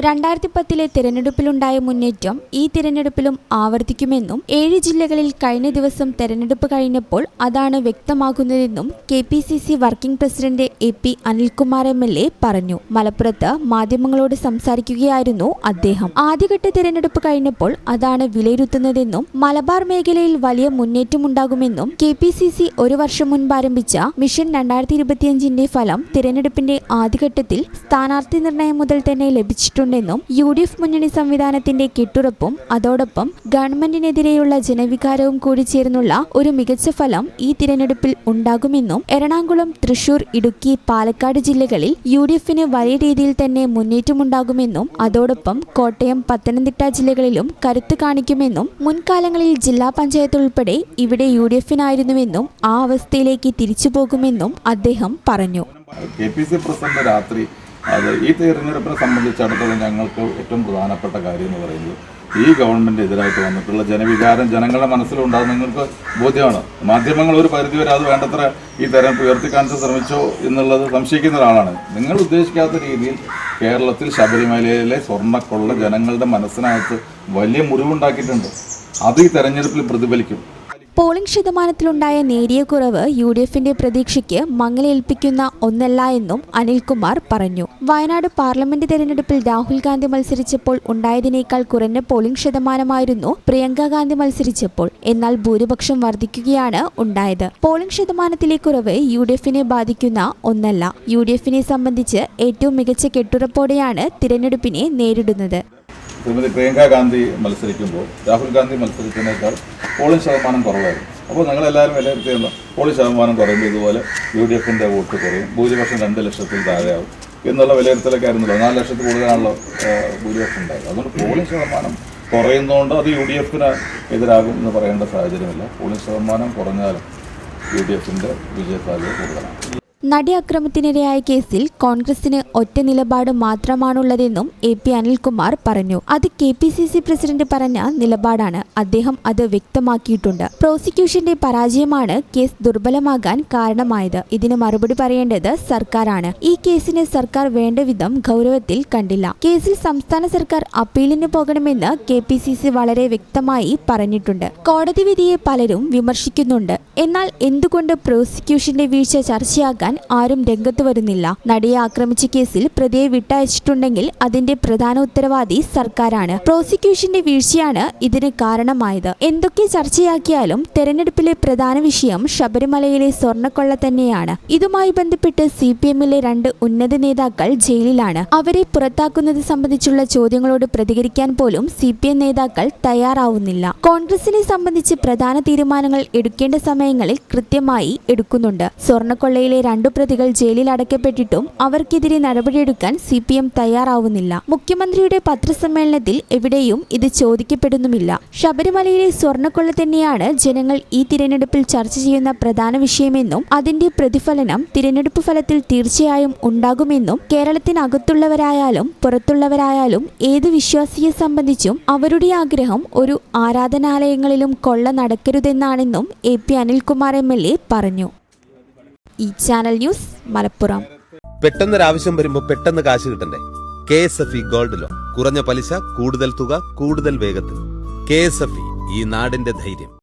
രണ്ടായിരത്തി പത്തിലെ തിരഞ്ഞെടുപ്പിലുണ്ടായ മുന്നേറ്റം ഈ തിരഞ്ഞെടുപ്പിലും ആവർത്തിക്കുമെന്നും ഏഴ് ജില്ലകളിൽ കഴിഞ്ഞ ദിവസം തെരഞ്ഞെടുപ്പ് കഴിഞ്ഞപ്പോൾ അതാണ് വ്യക്തമാകുന്നതെന്നും K P C C working president A P Anilkumar M L A പറഞ്ഞു. മലപ്പുറത്ത് മാധ്യമങ്ങളോട് സംസാരിക്കുകയായിരുന്നു അദ്ദേഹം. ആദ്യഘട്ട തിരഞ്ഞെടുപ്പ് കഴിഞ്ഞപ്പോൾ അതാണ് വിലയിരുത്തുന്നതെന്നും മലബാർ മേഖലയിൽ വലിയ മുന്നേറ്റമുണ്ടാകുമെന്നും കെ പി സി സി ഒരു വർഷം മുൻപ് ആരംഭിച്ച മിഷൻ രണ്ടായിരത്തി ഇരുപത്തിയഞ്ചിന്റെ ഫലം തിരഞ്ഞെടുപ്പിന്റെ ആദ്യഘട്ടത്തിൽ സ്ഥാനാർത്ഥി നിർണയം മുതൽ തന്നെ ലഭിച്ചിട്ടുണ്ടെന്നും യു ഡി എഫ് മുന്നണി സംവിധാനത്തിന്റെ കെട്ടുറപ്പും അതോടൊപ്പം ഗവൺമെന്റിനെതിരെയുള്ള ജനവികാരവും കൂടി ചേർന്നുള്ള ഒരു മികച്ച ഫലം ഈ തിരഞ്ഞെടുപ്പിൽ ഉണ്ടാകുമെന്നും എറണാകുളം തൃശൂർ ഇടുക്കി പാലക്കാട് ജില്ലകളിൽ യു ഡി എഫിന് വലിയ രീതിയിൽ തന്നെ മുന്നേറ്റമുണ്ടാകുമെന്നും അതോടൊപ്പം കോട്ടയം പത്തനംതിട്ട ജില്ലകളിലും കരുത്ത് കാണിക്കുമെന്നും മുൻകാലങ്ങളിൽ ജില്ലാ പഞ്ചായത്ത് ഉൾപ്പെടെ ഇവിടെ യു ഡി എഫിനായിരുന്നുവെന്നും ആ അവസ്ഥയിലേക്ക് തിരിച്ചു പോകുമെന്നും അദ്ദേഹം പറഞ്ഞു. കെ പി സി പ്രസിഡന്റ് രാത്രി അത് ഈ തെരഞ്ഞെടുപ്പിനെ സംബന്ധിച്ചിടത്തോളം ഞങ്ങൾക്ക് ഏറ്റവും പ്രധാനപ്പെട്ട കാര്യം എന്ന് പറയുന്നത് ഈ ഗവൺമെന്റ് എതിരായിട്ട് വന്നിട്ടുള്ള ജനവികാരം ജനങ്ങളുടെ മനസ്സിലുണ്ടാകും നിങ്ങൾക്ക് ബോധ്യമാണ്. മാധ്യമങ്ങൾ ഒരു പരിധി വരെ അത് വേണ്ടത്ര ഈ തെരഞ്ഞെടുപ്പ് ഉയർത്തിക്കാണിച്ച് ശ്രമിച്ചോ എന്നുള്ളത് സംശയിക്കുന്ന ഒരാളാണ്. നിങ്ങൾ ഉദ്ദേശിക്കാത്ത രീതിയിൽ കേരളത്തിൽ ശബരിമലയിലെ സ്വർണക്കൊള്ള ജനങ്ങളുടെ മനസ്സിനകത്ത് വലിയ മുറിവുണ്ടാക്കിയിട്ടുണ്ട്. അത് ഈ തെരഞ്ഞെടുപ്പിൽ പ്രതിഫലിക്കും. പോളിംഗ് ശതമാനത്തിലുണ്ടായ നേരിയ കുറവ് യു ഡി എഫിന്റെ പ്രതീക്ഷയ്ക്ക് മങ്ങലേൽപ്പിക്കുന്ന ഒന്നല്ല എന്നും അനിൽകുമാർ പറഞ്ഞു. വയനാട് പാർലമെന്റ് തെരഞ്ഞെടുപ്പിൽ രാഹുൽ ഗാന്ധി മത്സരിച്ചപ്പോൾ ഉണ്ടായതിനേക്കാൾ കുറഞ്ഞ പോളിംഗ് ശതമാനമായിരുന്നു പ്രിയങ്ക ഗാന്ധി മത്സരിച്ചപ്പോൾ. എന്നാൽ ഭൂരിപക്ഷം വർദ്ധിക്കുകയാണ് ഉണ്ടായത്. പോളിംഗ് ശതമാനത്തിലെ കുറവ് യു ഡി എഫിനെ ബാധിക്കുന്ന ഒന്നല്ല. യു ഡി എഫിനെ സംബന്ധിച്ച് ഏറ്റവും മികച്ച കെട്ടുറപ്പോടെയാണ് തിരഞ്ഞെടുപ്പിനെ നേരിടുന്നത്. ശ്രീമതി പ്രിയങ്ക ഗാന്ധി മത്സരിക്കുമ്പോൾ രാഹുൽ ഗാന്ധി മത്സരിച്ചതിനേക്കാൾ പോളിംഗ് ശതമാനം കുറവായിരുന്നു. അപ്പോൾ ഞങ്ങളെല്ലാവരും വിലയിരുത്തിയുള്ള പോളിംഗ് ശതമാനം കുറയുമ്പോൾ ഇതുപോലെ യു ഡി എഫിന്റെ വോട്ട് കുറയും ഭൂരിപക്ഷം രണ്ട് ലക്ഷത്തിൽ താഴെയാവും എന്നുള്ള വിലയിരുത്തലൊക്കെ ആയിരുന്നല്ലോ. നാല് ലക്ഷത്തിൽ കൂടുതലാണല്ലോ ഭൂരിപക്ഷം ഉണ്ടായത്. അതുകൊണ്ട് പോളിംഗ് ശതമാനം കുറയുന്നതുകൊണ്ട് അത് യു ഡി എഫിന് എതിരാകും എന്ന് പറയേണ്ട സാഹചര്യമില്ല. പോളിംഗ് ശതമാനം കുറഞ്ഞാലും യു ഡി എഫിന്റെ വിജയസാധ്യത കൂടുതലാണ്. നടി അക്രമത്തിനിരയായ കേസിൽ കോൺഗ്രസിന് ഒറ്റ നിലപാട് മാത്രമാണുള്ളതെന്നും എ പി അനിൽകുമാർ പറഞ്ഞു. അത് K P C C president പറഞ്ഞ നിലപാടാണ്. അദ്ദേഹം അത് വ്യക്തമാക്കിയിട്ടുണ്ട്. പ്രോസിക്യൂഷന്റെ പരാജയമാണ് കേസ് ദുർബലമാകാൻ കാരണമായത്. ഇതിന് മറുപടി പറയേണ്ടത് സർക്കാരാണ്. ഈ കേസിനെ സർക്കാർ വേണ്ട വിധം ഗൗരവത്തിൽ കണ്ടില്ല. കേസിൽ സംസ്ഥാന സർക്കാർ അപ്പീലിന് പോകണമെന്ന് കെ പി സി സി വളരെ വ്യക്തമായി പറഞ്ഞിട്ടുണ്ട്. കോടതി വിധിയെ പലരും വിമർശിക്കുന്നുണ്ട്. എന്നാൽ എന്തുകൊണ്ട് പ്രോസിക്യൂഷന്റെ വീഴ്ച ചർച്ചയാക്കാൻ ആരും രംഗത്ത് വരുന്നില്ല. നടിയെ ആക്രമിച്ച കേസിൽ പ്രതിയെ വിട്ടയച്ചിട്ടുണ്ടെങ്കിൽ അതിന്റെ പ്രധാന ഉത്തരവാദി സർക്കാരാണ്. പ്രോസിക്യൂഷന്റെ വീഴ്ചയാണ് ഇതിന് കാരണമായത്. എന്തൊക്കെ ചർച്ചയാക്കിയാലും തെരഞ്ഞെടുപ്പിലെ പ്രധാന വിഷയം ശബരിമലയിലെ സ്വർണക്കൊള്ള തന്നെയാണ്. ഇതുമായി ബന്ധപ്പെട്ട് സി പി എമ്മിലെ രണ്ട് ഉന്നത നേതാക്കൾ ജയിലിലാണ്. അവരെ പുറത്താക്കുന്നത് സംബന്ധിച്ചുള്ള ചോദ്യങ്ങളോട് പ്രതികരിക്കാൻ പോലും സി പി എം നേതാക്കൾ തയ്യാറാവുന്നില്ല. കോൺഗ്രസിനെ സംബന്ധിച്ച് പ്രധാന തീരുമാനങ്ങൾ എടുക്കേണ്ട സമയങ്ങളിൽ കൃത്യമായി എടുക്കുന്നുണ്ട്. സ്വർണക്കൊള്ളയിലെ രണ്ടു പ്രതികൾ ജയിലിൽ അടയ്ക്കപ്പെട്ടിട്ടും അവർക്കെതിരെ നടപടിയെടുക്കാൻ സി പി എം തയ്യാറാവുന്നില്ല. മുഖ്യമന്ത്രിയുടെ പത്രസമ്മേളനത്തിൽ എവിടെയും ഇത് ചോദിക്കപ്പെടുന്നുമില്ല. ശബരിമലയിലെ സ്വർണക്കൊള്ള തന്നെയാണ് ജനങ്ങൾ ഈ തിരഞ്ഞെടുപ്പിൽ ചർച്ച ചെയ്യുന്ന പ്രധാന വിഷയമെന്നും അതിന്റെ പ്രതിഫലനം തിരഞ്ഞെടുപ്പ് ഫലത്തിൽ തീർച്ചയായും ഉണ്ടാകുമെന്നും കേരളത്തിനകത്തുള്ളവരായാലും പുറത്തുള്ളവരായാലും ഏത് വിശ്വാസിയെ സംബന്ധിച്ചും അവരുടെ ആഗ്രഹം ഒരു ആരാധനാലയങ്ങളിലും കൊള്ള നടക്കരുതെന്നാണെന്നും A P Anilkumar M L A പറഞ്ഞു. ഈ ചാനൽ ന്യൂസ് മലപ്പുറം. പെട്ടെന്ന് ആവശ്യം വരുമ്പോ പെട്ടെന്ന് കാശ് കിട്ടണ്ടേ? K S F E gold loan. കുറഞ്ഞ പലിശ കൂടുതൽ തുക കൂടുതൽ വേഗത്തിൽ. കെ എസ് എഫ് ഇ ഈ നാടിന്റെ ധൈര്യം.